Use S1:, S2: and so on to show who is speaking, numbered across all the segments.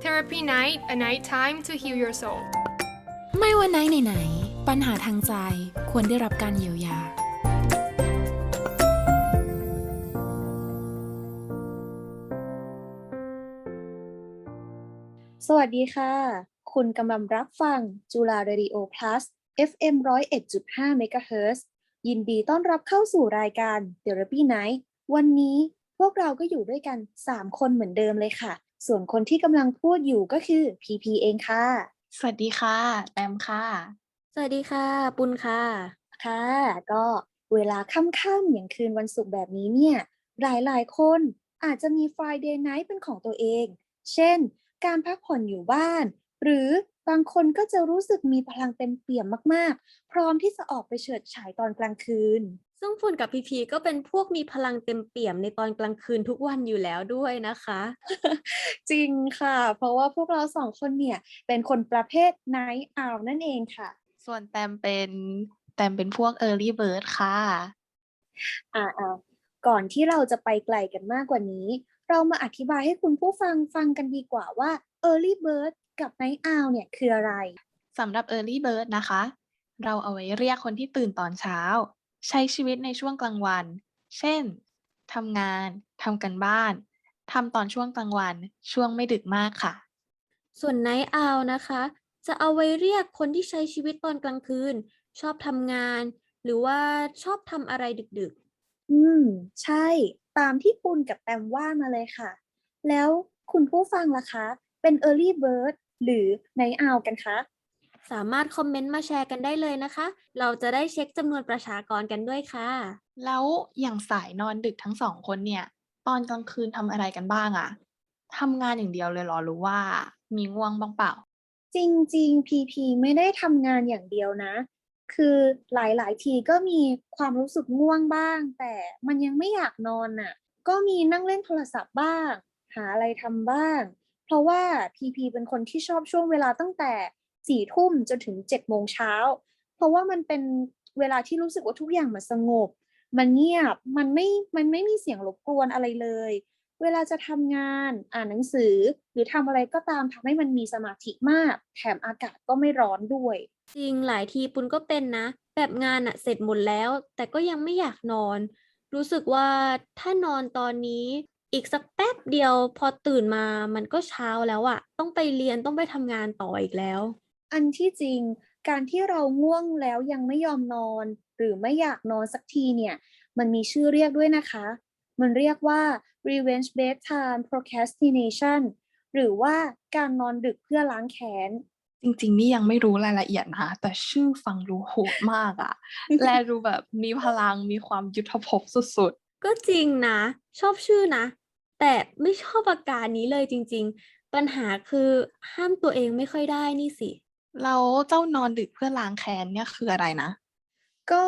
S1: Therapy Night, a night time to heal your soul.
S2: ไม่ว่าไหนไหนๆปัญหาทางใจควรได้รับการเยียวยา
S3: สวัสดีค่ะ คุณกำลังรับฟังจุฬา Radio Plus FM 101.5 MHz ยินดีต้อนรับเข้าสู่รายการ Therapy Night วันนี้พวกเราก็อยู่ด้วยกัน 3 คนเหมือนเดิมเลยค่ะ ส่วนคนที่กำลังพูดอยู่ก็คือ PP เองค่ะ
S4: สวัสดีค่ะ แตมค่ะ
S5: สวัสดีค่ะ ปุณค่ะ
S3: ค่ะ ก็เวลาค่ำๆอย่างคืนวันศุกร์แบบนี้เนี่ย หลายๆ คนอาจจะมี Friday Night เป็นของตัวเอง เช่น การพักผ่อนอยู่บ้าน หรือบางคนก็จะรู้สึกมีพลังเต็มเปี่ยมมากๆ พร้อมที่จะออกไปเฉิดฉายตอนกลางคืน
S5: ซึ่งฝุ่นกับพีพีก็เป็นพวกมีพลังเต็มเปี่ยมในตอนกลางคืนทุกวันอยู่แล้วด้วยนะคะ
S3: จริงค่ะ เพราะว่าพวกเราสองคนเนี่ย เป็นคนประเภท Night Owl นั่นเองค่ะ
S4: ส่วนแตมเป็นแตมเป็นพวก Early Bird ค่ะ
S3: อ่าอ่าก่อนที่เราจะไปไกลกันมากกว่านี้ เรามาอธิบายให้คุณผู้ฟังฟังกันดีกว่าว่า Early Bird กับ Night Owl เนี่ยคืออะไร
S4: สำหรับ Early Bird นะคะ เราเอาไว้เรียกคนที่ตื่นตอนเช้า ใช้ชีวิตในช่วงกลางวัน เช่น ทำงาน ทำกันบ้าน ทำตอนช่วงกลางวัน ช่วงไม่ดึกมากค่ะ
S5: ส่วนไนท์อาวนะคะ จะเอาไว้เรียกคนที่ใช้ชีวิตตอนกลางคืน ชอบทำงาน หรือว่าชอบทำอะไรดึก
S3: อืม ใช่ ตามที่ปุณกับแตมว่ามาเลยค่ะ แล้วคุณผู้ฟังล่ะคะ เป็น Early Bird หรือ Night Owl กันคะ
S5: ๆ สามารถคอมเมนต์มาแชร์กันได้เลยนะคะ เราจะได้เช็คจำนวนประชากรกันด้วยค่ะ
S4: แล้วอย่างสายนอนดึกทั้งสองคนเนี่ย ตอนกลางคืนทำอะไรกันบ้างอะทำงานอย่างเดียวเลยเหรอหรือว่า มีง่วงบ้างเปล่า
S3: จริงๆ PP ไม่ได้ทำงานอย่างเดียวนะ คือหลายๆ ทีก็มีความรู้สึกง่วงบ้าง แต่มันยังไม่อยากนอนน่ะ ก็มีนั่งเล่นโทรศัพท์บ้าง หาอะไรทำบ้าง เพราะว่า PP เป็นคนที่ชอบช่วงเวลาตั้งแต่ สี่ทุ่มจนถึงเจ็ดโมงเช้า เพราะว่ามันเป็นเวลาที่รู้สึกว่าทุกอย่างมันสงบ มันเงียบ มันไม่ มันไม่มีเสียงรบกวนอะไรเลย เวลาจะทำงานอ่านหนังสือ หรือทำอะไรก็ตามทำให้มันมีสมาธิมาก แถมอากาศก็ไม่ร้อนด้วย
S5: จริงหลายทีปุณก็เป็นนะ แบบงานอะเสร็จหมดแล้ว แต่ก็ยังไม่อยากนอน รู้สึกว่าถ้านอนตอนนี้อีกสักแป๊บเดียวพอตื่นมามันก็เช้าแล้วอะต้องไปเรียนต้องไปทำงานต่ออีกแล้ว
S3: อันที่จริงการที่เราง่วงแล้วยังไม่ยอมนอน หรือไม่อยากนอนสักทีเนี่ย มันมีชื่อเรียกด้วยนะคะ มันเรียกว่า revenge bedtime procrastination หรือว่าการนอนดึกเพื่อล้างแค้น
S4: จริงๆ นี่ยังไม่รู้รายละเอียดนะคะแต่ชื่อฟังดูโหดมากอะและดูแบบมีพลังมีความยุทธภพสุด
S5: ก็จริงนะ ชอบชื่อนะ แต่ไม่ชอบอาการนี้เลยจริง ๆ ปัญหาคือห้ามตัวเองไม่ค่อยได้นี่สิ
S4: ๆ แล้วเจ้านอนดึกเพื่อล้างแค้นเนี่ยคืออะไรนะ
S3: ก็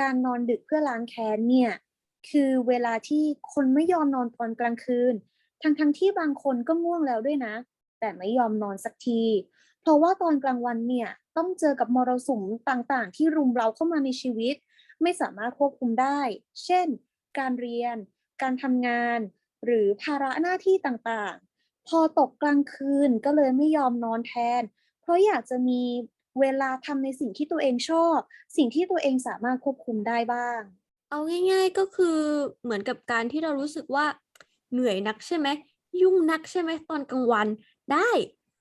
S3: การนอนดึกเพื่อล้างแค้นเนี่ย คือเวลาที่คนไม่ยอมนอนตอนกลางคืน ทั้งทั้งๆที่บางคนก็ง่วงแล้วด้วยนะ แต่ไม่ยอมนอนสักที เพราะว่าตอนกลางวันเนี่ยต้องเจอกับมรสุมต่างๆ ที่รุมเราเข้ามาในชีวิต ไม่สามารถควบคุมได้ เช่น การเรียน การทำงาน หรือภาระหน้าที่ต่างๆ พอตกกลางคืนก็เลยไม่ยอมนอนแทน ราะอยากจะมีเวลาทำในสิ่งที่ตัวเองชอบ สิ่งที่ตัวเองสามารถควบคุมได้บ้าง
S5: เอาง่าย ๆก็คือเหมือนกับการที่เรารู้สึกว่าเหนื่อยนักใช่ไหมยุ่งนักใช่ไหมตอนกลางวันได้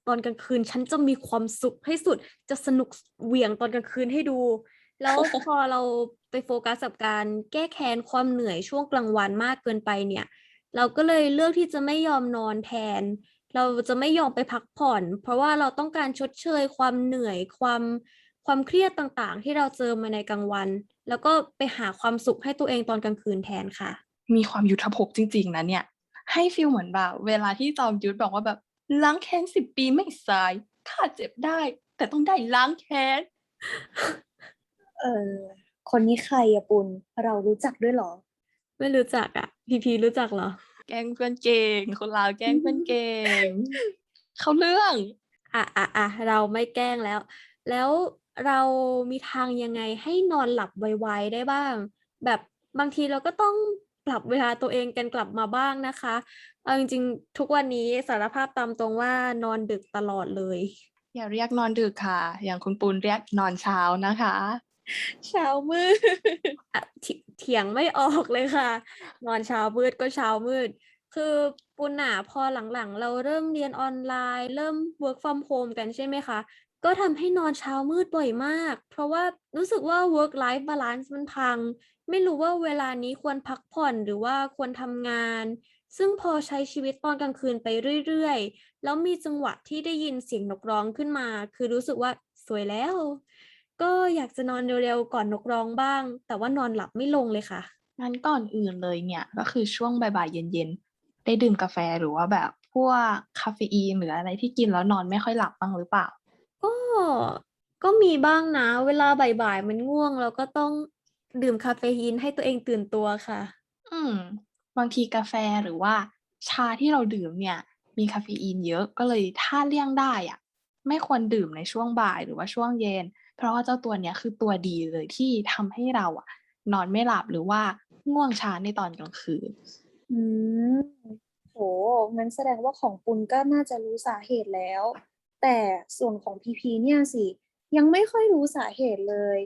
S5: ตอนกลางคืนฉันจะมีความสุขให้สุดจะสนุกเหวี่ยงตอนกลางคืนให้ดู แล้วพอเราไปโฟกัสกับการแก้แค้นความเหนื่อยช่วงกลางวันมากเกินไปเนี่ย เราก็เลยเลือกที่จะไม่ยอมนอนแทน เราจะไม่ยอมไปพักผ่อน เพราะว่าเราต้องการชดเชยความเหนื่อยความความเครียดต่างๆ ที่เราเจอมาในกลางวัน แล้วก็ไปหาความสุขให้ตัวเองตอนกลางคืนแทนค่ะ
S4: มีความยุทธภพจริง ๆนะเนี่ย ให้ฟีลเหมือนแบบเวลาที่จอมยุทธบอกว่าแบบล้างแค้นสิบปีไม่สายข้าเจ็บได้ แต่ต้องได้ล้างแค้น
S3: เออคนนี้ใครอะปุณเรารู้จักด้วยเหรอ
S5: ไม่รู้จักอะพีพีรู้จักเหรอ
S4: แกล้งเพื่อนเก่ง คนลาวแกล้งเพื่อนเก่ง เขาเรื่อง
S5: อะอะอะเราไม่แกล้งแล้ว แล้วเรามีทางยังไงให้นอนหลับไวๆได้บ้าง แบบบางทีเราก็ต้องปรับเวลาตัวเองกันกลับมาบ้างนะคะเอาจริงๆทุกวันนี้สารภาพตามตรงว่านอนดึกตลอดเลย
S4: อย่าเรียกนอนดึกค่ะ อย่างคุณปูนเรียกนอนเช้านะคะ
S5: เช้ามืดเถียงไม่ออกเลยค่ะ นอนเช้ามืดก็เช้ามืด คือปุณน่ะพอหลังๆ เราเริ่มเรียนออนไลน์ เริ่ม work from home กันใช่ไหมคะ ก็ทำให้นอนเช้ามืดบ่อยมาก เพราะว่ารู้สึกว่า work life balance มันพัง ไม่รู้ว่าเวลานี้ควรพักผ่อนหรือว่าควรทำงาน ซึ่งพอใช้ชีวิตตอนกลางคืนไปเรื่อยๆ แล้วมีจังหวะที่ได้ยินเสียงนกร้องขึ้นมา คือรู้สึกว่าสวยแล้ว ก็อยากจะนอนเร็วๆก่อนนกร้องบ้าง แต่ว่านอนหลับไม่ลงเลยค่ะ
S4: งั้นก่อนอื่นเลยเนี่ยก็คือช่วงบ่ายๆเย็นๆ ได้ดื่มกาแฟหรือว่าแบบพวกคาเฟอีนหรืออะไรที่กินแล้วนอนไม่ค่อยหลับบ้างหรือเปล่า
S5: ก็ก็มีบ้างนะ เวลาบ่ายๆมันง่วงเราก็ต้องดื่มคาเฟอีนให้ตัวเองตื่นตัวค่ะ
S4: อืม บางทีกาแฟหรือว่า ชาที่เราดื่มเนี่ย มีคาเฟอีนเยอะก็เลยถ้าเลี่ยงได้อะ ไม่ควรดื่มในช่วงบ่ายหรือว่าช่วงเย็น เพราะว่าเจ้าตัวเนี้ยคือตัวดีเลยที่ทำให้เราอะนอนไม่หลับหรือว่าง่วงช้าในตอนกลางคืน
S3: อืมโหงั้นแสดงว่าของปุณก็น่าจะรู้สาเหตุแล้ว แต่ส่วนของพีพีเนี่ยสิ ยังไม่ค่อยรู้สาเหตุเลย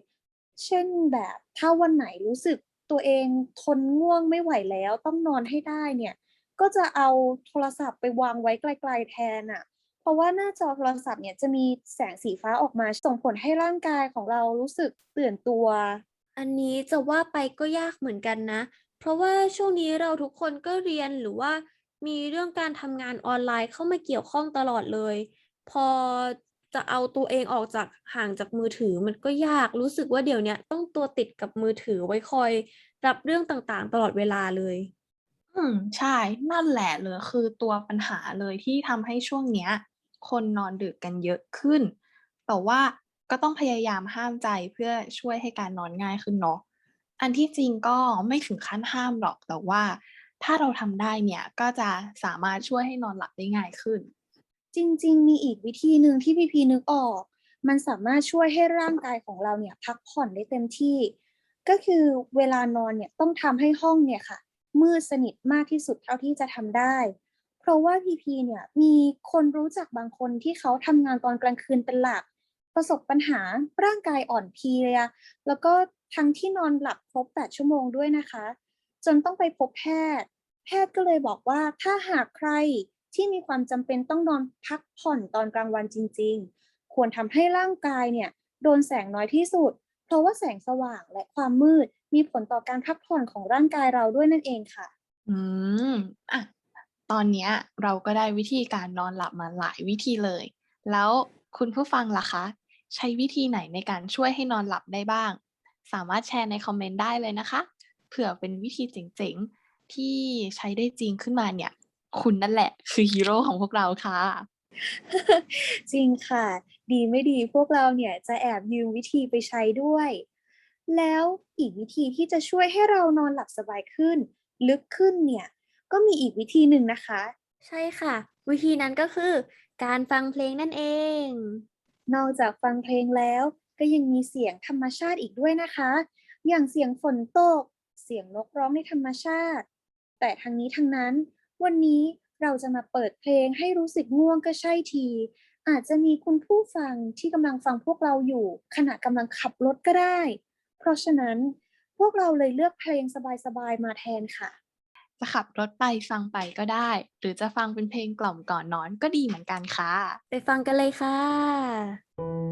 S3: เช่นแบบถ้าวันไหนรู้สึกตัวเองทนง่วงไม่ไหวแล้วต้องนอนให้ได้เนี่ย ก็จะเอาโทรศัพท์ไปวางไว้ไกล ๆแทนอะ เพราะว่าหน้าจอโทรศัพท์เนี่ยจะมีแสงสีฟ้าออกมาส่งผลให้ร่างกายของเรารู้สึกตื่นตัว
S5: อันนี้จะว่าไปก็ยากเหมือนกันนะ เพราะว่าช่วงนี้เราทุกคนก็เรียนหรือว่ามีเรื่องการทำงานออนไลน์เข้ามาเกี่ยวข้องตลอดเลย พอจะเอาตัวเองออกจากห่างจากมือถือมันก็ยากรู้สึกว่าเดี๋ยวนี้ต้องตัวติดกับมือถือไว้คอย รับเรื่องต่างๆ ตลอดเวลาเลย
S4: อืม ใช่ นั่นแหละเลยคือตัวปัญหาเลยที่ทำให้ช่วงเนี้ย คนนอนดึกกันเยอะขึ้น แต่ว่าก็ต้องพยายามห้ามใจเพื่อช่วยให้การนอนง่ายขึ้นเนาะ อันที่จริงก็ไม่ถึงขั้นห้ามหรอก แต่ว่าถ้าเราทำได้เนี่ยก็จะสามารถช่วยให้นอนหลับได้ง่ายขึ้น
S3: จริง ๆ มีอีกวิธีหนึ่งที่พีพีนึกออก มันสามารถช่วยให้ร่างกายของเราเนี่ยพักผ่อนได้เต็มที่ ก็คือเวลานอนเนี่ยต้องทำให้ห้องเนี่ยค่ะ มืดสนิทมากที่สุดเท่าที่จะทำได้ เพราะว่าพีพีเนี่ยมีคนรู้จักบางคนที่เขาทำงานตอนกลางคืนเป็นหลัก ประสบปัญหาร่างกายอ่อนเพลียแล้วก็ทั้งที่นอนหลับครบ 8 ชั่วโมงด้วยนะคะ จนต้องไปพบแพทย์ แพทย์ก็เลยบอกว่าถ้าหากใครที่มีความจำเป็นต้องนอนพักผ่อนตอนกลางวันจริง ๆ ควรทำให้ร่างกายเนี่ยโดนแสงน้อยที่สุด เพราะว่าแสงสว่างและความมืดมีผลต่อการพักผ่อนของร่างกายเราด้วยนั่นเองค่ะ
S4: อืมอะ ตอนนี้เราก็ได้วิธีการนอนหลับมาหลายวิธีเลย แล้วคุณผู้ฟังล่ะคะ ใช้วิธีไหนในการช่วยให้นอนหลับได้บ้าง สามารถแชร์ในคอมเมนต์ได้เลยนะคะ เผื่อเป็นวิธีเจ๋งๆ ที่ใช้ได้จริงขึ้นมาเนี่ย คุณนั่นแหละ คือฮีโร่ของพวกเราค่ะ
S3: จริงค่ะ ดีไม่ดีพวกเราเนี่ยจะแอบยืมวิธีไปใช้ด้วย แล้วอีกวิธีที่จะช่วยให้เรานอนหลับสบายขึ้น ลึกขึ้นเนี่ย ก็มีอีกวิธีหนึ่งนะคะ
S5: ใช่ค่ะ วิธีนั้นก็คือ การฟังเพลงนั่นเอง
S3: นอกจากฟังเพลงแล้ว ก็ยังมีเสียงธรรมชาติอีกด้วยนะคะ อย่างเสียงฝนตก เสียงนกร้องในธรรมชาติ แต่ทั้งนี้ทั้งนั้น วันนี้เราจะมาเปิดเพลงให้รู้สึกง่วงก็ใช่ที อาจจะมีคุณผู้ฟังที่กำลังฟังพวกเราอยู่ ขณะกำลังขับรถก็ได้ เพราะฉะนั้นพวกเราเลยเลือกเพลงสบายๆมาแทนค่ะ
S4: จะขับรถไปฟังไปก็ได้ หรือจะฟังเป็นเพลงกล่อมก่อนนอนก็ดีเหมือนกันค่ะ
S5: ไปฟังกันเลยค่ะ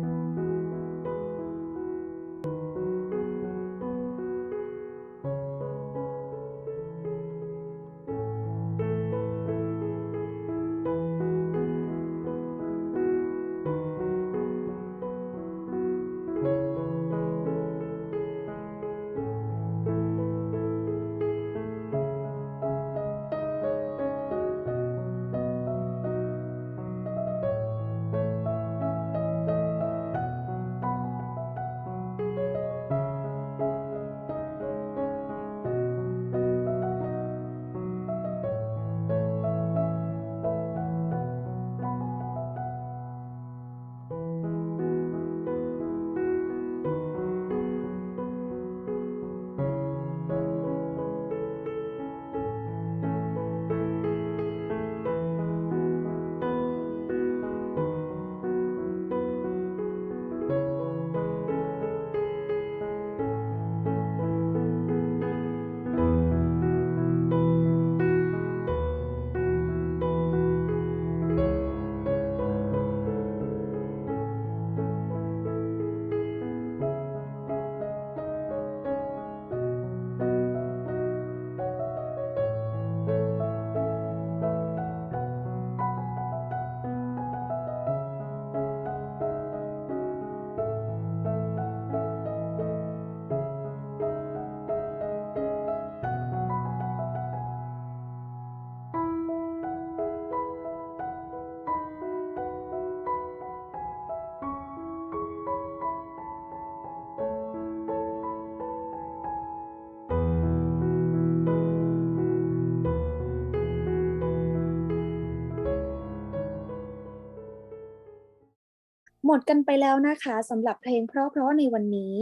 S3: หมดกันไปแล้วนะคะสำหรับเพลงเพราะๆในวันนี้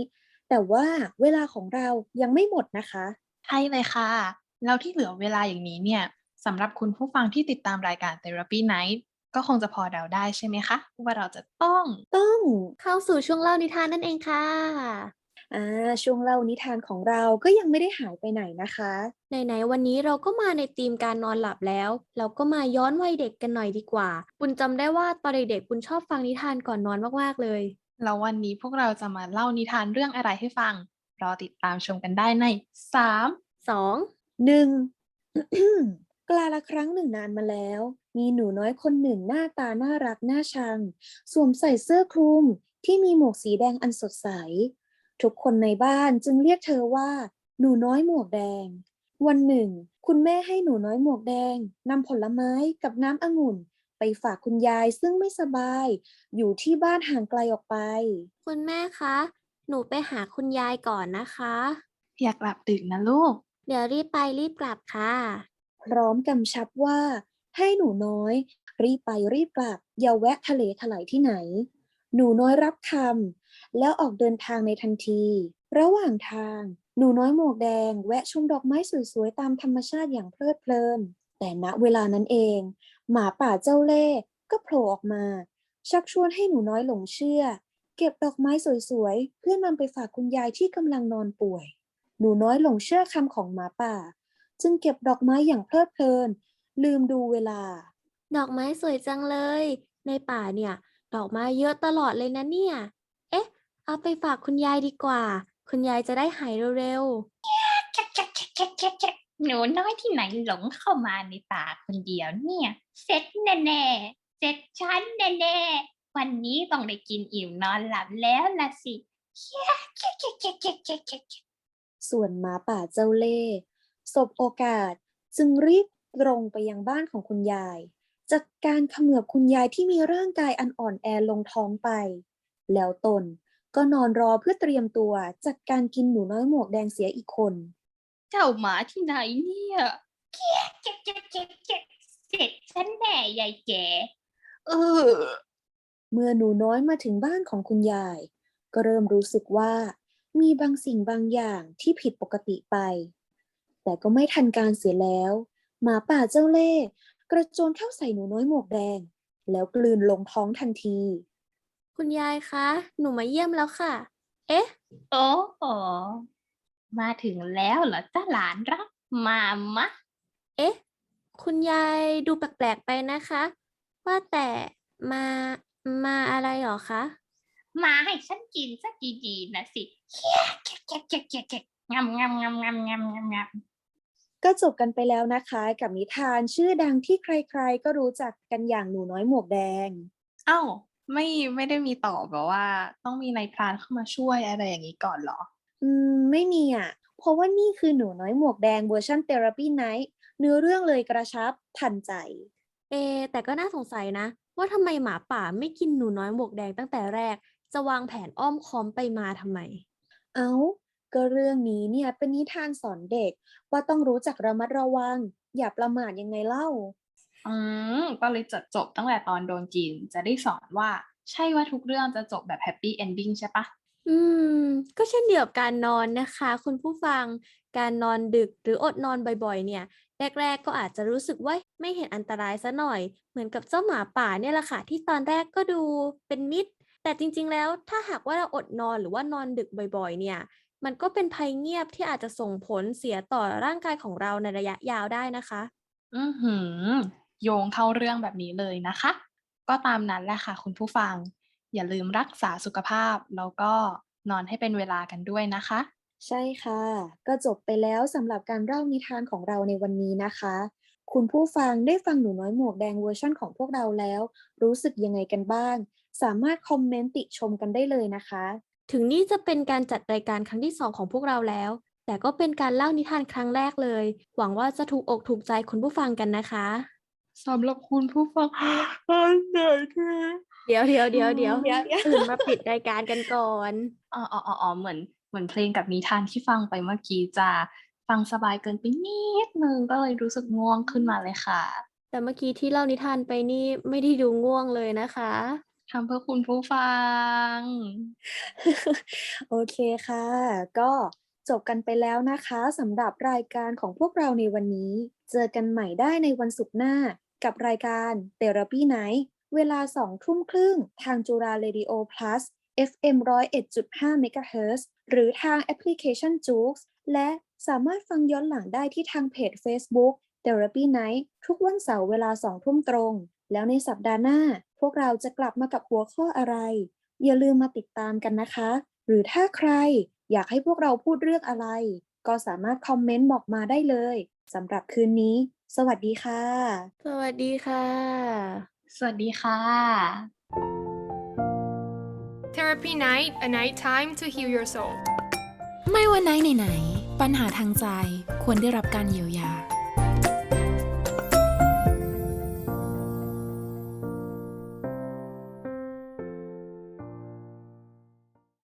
S3: แต่ว่าเวลาของเรายังไม่หมดนะคะ
S4: ใช่เลยค่ะ แล้วที่เหลือเวลาอย่างนี้เนี่ยสำหรับคุณผู้ฟังที่ติดตามรายการ Therapy Night ก็คงจะพอเดาได้ใช่ไหมคะ ว่าเราจะต้อง
S3: ต้อง
S5: เข้าสู่ช่วงเล่านิทานนั่นเองค่ะ
S3: อ่าช่วงเล่านิทานของเราก็ยังไม่ได้หายไปไหนนะคะ
S5: ไหนๆวันนี้เราก็มาในธีมการนอนหลับแล้ว เราก็มาย้อนวัยเด็กกันหน่อยดีกว่าปุณจำได้ว่าตอนเด็กๆปุณชอบฟังนิทานก่อนนอนมากๆเลย
S4: แล้ววันนี้พวกเราจะมาเล่านิทานเรื่องอะไรให้ฟัง รอติดตามชมกันได้ใน3
S5: สอง
S3: หนึ่งกลาละครั้งหนึ่งนานมาแล้ว มีหนูน้อยคนหนึ่งหน้าตาน่ารักน่าชัง สวมใส่เสื้อคลุมที่มีหมวกสีแดงอันสดใส ทุกคนในบ้านจึงเรียกเธอว่า หนูน้อยหมวกแดง วันหนึ่ง คุณแม่ให้หนูน้อยหมวกแดงนำผลไม้กับน้ำองุ่น ไปฝากคุณยายซึ่งไม่สบาย อยู่ที่บ้านห่างไกลออกไป
S5: คุณแม่คะ หนูไปหาคุณยายก่อนนะคะ
S4: อยากหลับดึกนะลูก
S5: เดี๋ยวรีบไปรีบกลับค่ะ
S3: พร้อมกำชับว่า ให้หนูน้อย รีบไปรีบกลับอย่าแวะทะเลถลายที่ไหน หนูน้อยรับคำแล้วออกเดินทางในทันที ระหว่างทาง หนูน้อยหมวกแดง แวะชมดอกไม้สวยๆ ตามธรรมชาติอย่างเพลิดเพลิน แต่ณเวลานั้นเอง หมาป่าเจ้าเล่ห์ก็โผล่ออกมา ชักชวนให้หนูน้อยหลงเชื่อ เก็บดอกไม้สวยๆ เพื่อนำไปฝากคุณยายที่กำลังนอนป่วย หนูน้อยหลงเชื่อคำของหมาป่า จึงเก็บดอกไม้อย่างเพลิดเพลิน ลืมดูเวลา
S5: ดอกไม้สวยจังเลย ในป่าเนี่ย ดอกไม้เยอะตลอดเลยนะเนี่ย เอ๊ะ เอาไปฝากคุณยายดีกว่า คุณยายจะได้หายเร็ว
S6: หนูน้อยที่ไหนหลงเข้ามาในป่าคนเดียวเนี่ย เสร็จแน่ๆ เสร็จฉันแน่ๆ วันนี้ต้องได้กินอิ่มนอนหลับแล้วล่ะสิเฮียเจ๊กเจ๊กเจ๊กเจ๊กเจ๊กเจ๊ก
S3: ส่วนหมาป่าเจ้าเล่ห์สบโอกาสจึงรีบตรงไปยังบ้านของคุณยาย จัดการเขมือบคุณยายที่มีร่างกายอันอ่อนแอลงท้องไป แล้วตนก็นอนรอเพื่อเตรียมตัวจัดการกินหนูน้อยหมวกแดงเสียอีกคน
S6: เจ้าหมาที่ไหนเนี่ยเฮียเจ๊กเจ๊กเจ๊กเจ๊กเสร็จฉันแน่ยายแก่
S4: เออ
S3: เมื่อหนูน้อยมาถึงบ้านของคุณยาย ก็เริ่มรู้สึกว่ามีบางสิ่งบางอย่างที่ผิดปกติไป แต่ก็ไม่ทันการเสียแล้ว หมาป่าเจ้าเล่ห์ กระโจนเข้าใส่หนูน้อยหมวกแดง แล้วกลืนลงท้องทันที
S5: ๆคุณยายคะ หนูมาเยี่ยมแล้วค่ะ เอ๊ะ
S6: โอ้โหมาถึงแล้วเหรอจ้าหลานรัก มามะ
S5: เอ๊ะ คุณยายดูแปลกๆไปนะคะ ว่าแต่มา มาอะไรหรอคะ
S6: มาให้ฉันกินสักดีๆนะสิเฮียเจ๊กเจ๊กเจ๊กเจ๊กเจ๊กงำงำงำงำงำงำงำ
S3: ก็จบกันไปแล้วนะคะกับนิทานชื่อดังที่ใครๆ ก็รู้จักกันอย่างหนูน้อยหมวกแดง
S4: เอ้า ไม่ไม่ได้มีต่อแบบว่า ต้องมีนายพรานเข้ามาช่วยอะไรอย่างนี้ก่อนเหรอ
S3: อืม ไม่มีอะ เพราะว่านี่คือหนูน้อยหมวกแดงเวอร์ชัน Therapy Night เนื้อเรื่องเลยกระชับทันใจ
S5: เอะแต่ก็น่าสงสัยนะ ว่าทำไมหมาป่าไม่กินหนูน้อยหมวกแดงตั้งแต่แรก จะวางแผนอ้อมค้อมไปมาทำไม
S3: เอ้า ก็เรื่องนี้เนี่ยเป็นนิทานสอนเด็ก ว่าต้องรู้จักระมัดระวัง อย่าประมาทยังไงเล่า
S4: อืมก็เลยจดจบตั้งแต่ตอนโดนกิน จะได้สอนว่าใช่ว่าทุกเรื่องจะจบแบบแฮปปี้เอนดิ้งใช่ปะ
S5: อืม ก็เช่นเดียวกับการนอนนะคะ คุณผู้ฟังการนอนดึกหรืออดนอนบ่อยๆ เนี่ย แรก ๆ ก็อาจจะรู้สึกว่าไม่เห็นอันตรายซะหน่อย เหมือนกับเจ้าหมาป่าเนี่ยแหละค่ะที่ตอนแรกก็ดูเป็นมิตร แต่จริงๆแล้วถ้าหากว่าเราอดนอนหรือว่านอนดึกบ่อย ๆ เนี่ย มันก็เป็นภัยเงียบที่อาจจะส่งผลเสียต่อร่างกายของเราในระยะยาวได้นะคะ
S4: อือหือ โยงเข้าเรื่องแบบนี้เลยนะคะ ก็ตามนั้นแหละค่ะ คุณผู้ฟัง อย่าลืมรักษาสุขภาพ แล้วก็นอนให้เป็นเวลากันด้วยนะคะ
S3: ใช่ค่ะ ก็จบไปแล้วสำหรับการเล่านิทานของเราในวันนี้นะคะ คุณผู้ฟังได้ฟังหนูน้อยหมวกแดงเวอร์ชั่นของพวกเราแล้ว รู้สึกยังไงกันบ้าง สามารถคอมเมนต์ติชมกันได้เลยนะคะ
S5: ถึงนี่จะเป็นการจัดรายการครั้งที่สองของพวกเราแล้ว แต่ก็เป็นการเล่านิทานครั้งแรกเลย หวังว่าจะถูกอกถูกใจคุณผู้ฟังกันนะคะ
S4: สำหรับคุณผู้ฟังอันไหนคือ
S5: เดี๋ยวเดี๋ยวเดี๋ยวเดี๋ยว
S3: เดี๋ยวเดี๋ยว
S5: ตื่นมาปิดรายการกันก่อน
S4: อ๋ออ๋ออ๋ออ๋อเหมือนเหมือนเพลงกับนิทานที่ฟังไปเมื่อกี้จะฟังสบายเกินไปนิดนึงก็เลยรู้สึกง่วงขึ้นมาเลยค่ะ
S5: แต่เมื่อกี้ที่เล่านิทานไปนี่ไม่ได้ดูง่วงเลยนะคะ
S4: ทำเพื่อคุณผู้ฟัง
S3: โอเคค่ะ ก็จบกันไปแล้วนะคะสำหรับรายการของพวกเราในวันนี้ เจอกันใหม่ได้ในวันศุกร์หน้า กับรายการ Therapy Night เวลา2ทุ่มครึ่งทางจุฬา Radio Plus FM 101.5 MHz หรือทางแอปพลิเคชัน j o o x และสามารถฟังย้อนหลังได้ที่ทางเพจ Facebook Therapy Night ทุกวันเสาร์เวลา2ทุ่มตรง แล้วในสัปดาห์หน้าพวกเราจะกลับมากับหัวข้ออะไร อย่าลืมมาติดตามกันนะคะ หรือถ้าใครอยากให้พวกเราพูดเรื่องอะไร ก็สามารถคอมเมนต์บอกมาได้เลยสำหรับคืนนี้ สวัสดีค่ะ
S5: สวัสดีค่ะ
S6: สวัสดีค่ะ
S1: Therapy Night, a night time to heal your soul.
S2: ไม่ว่าไหนไหนๆปัญหาทางใจควรได้รับการเยียวยา